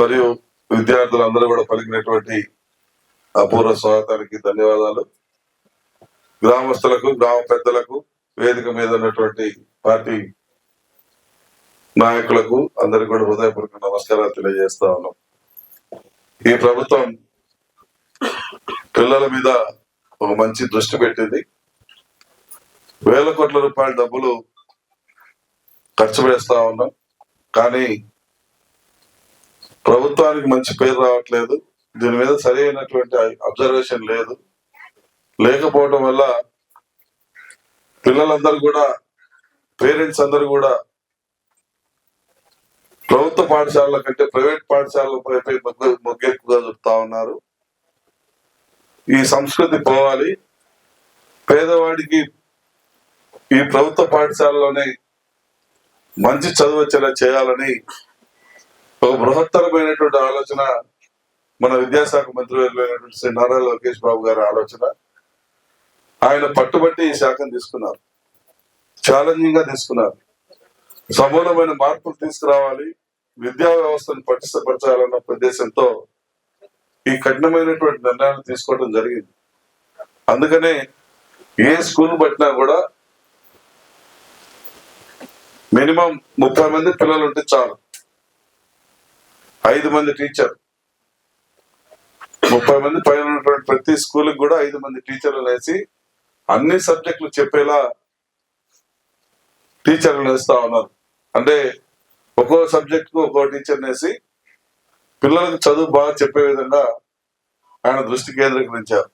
మరియు విద్యార్థులందరూ కూడా పలికినటువంటి అపూర్వ స్వాగతానికి ధన్యవాదాలు. గ్రామస్తులకు గ్రామ పెద్దలకు వేదిక మీద ఉన్నటువంటి పార్టీ నాయకులకు అందరికి కూడా హృదయపూర్వక నమస్కారాలు తెలియజేస్తా ఉన్నాం. ఈ ప్రభుత్వం పిల్లల మీద ఒక మంచి దృష్టి పెట్టింది. వేల కోట్ల రూపాయల డబ్బులు ఖర్చు పెడతా ఉన్నాం. కానీ ప్రభుత్వానికి మంచి పేరు రావట్లేదు. దీని మీద సరైనటువంటి అబ్జర్వేషన్ లేదు. లేకపోవడం వల్ల పిల్లలందరూ కూడా పేరెంట్స్ అందరూ కూడా ప్రభుత్వ పాఠశాలల కంటే ప్రైవేట్ పాఠశాలల వైపే మొగ్గు మొగ్గెక్కువగా ఉన్నారు. ఈ సంస్కృతి పోవాలి. పేదవాడికి ఈ ప్రభుత్వ పాఠశాలలోనే మంచి చదువు వచ్చేలా చేయాలని ఒక బృహత్తరమైనటువంటి ఆలోచన మన విద్యాశాఖ మంత్రి అయినటువంటి శ్రీ నారా లోకేష్ బాబు గారి ఆలోచన. ఆయన పట్టుబట్టి ఈ శాఖను తీసుకున్నారు. ఛాలెంజింగ్గా తీసుకున్నారు. సమూలమైన మార్పులు తీసుకురావాలి. విద్యా వ్యవస్థను పటిష్టపరచాలన్న ఉద్దేశంతో ఈ కఠినమైనటువంటి నిర్ణయాలు తీసుకోవడం జరిగింది. అందుకనే ఏ స్కూల్ పట్టినా కూడా మినిమం ముప్పై మంది పిల్లలు ఉంటే చాలు. ఐదు మంది టీచర్. ముప్పై మంది పైన ఉన్నటువంటి ప్రతి స్కూల్కి కూడా ఐదు మంది టీచర్లు వేసి అన్ని సబ్జెక్టులు చెప్పేలా టీచర్లు వేస్తా ఉన్నారు. అంటే ఒక్కో సబ్జెక్ట్కు ఒక్కో టీచర్ వేసి పిల్లలకు చదువు బాగా చెప్పే విధంగా ఆయన దృష్టి కేంద్రీకరించారు.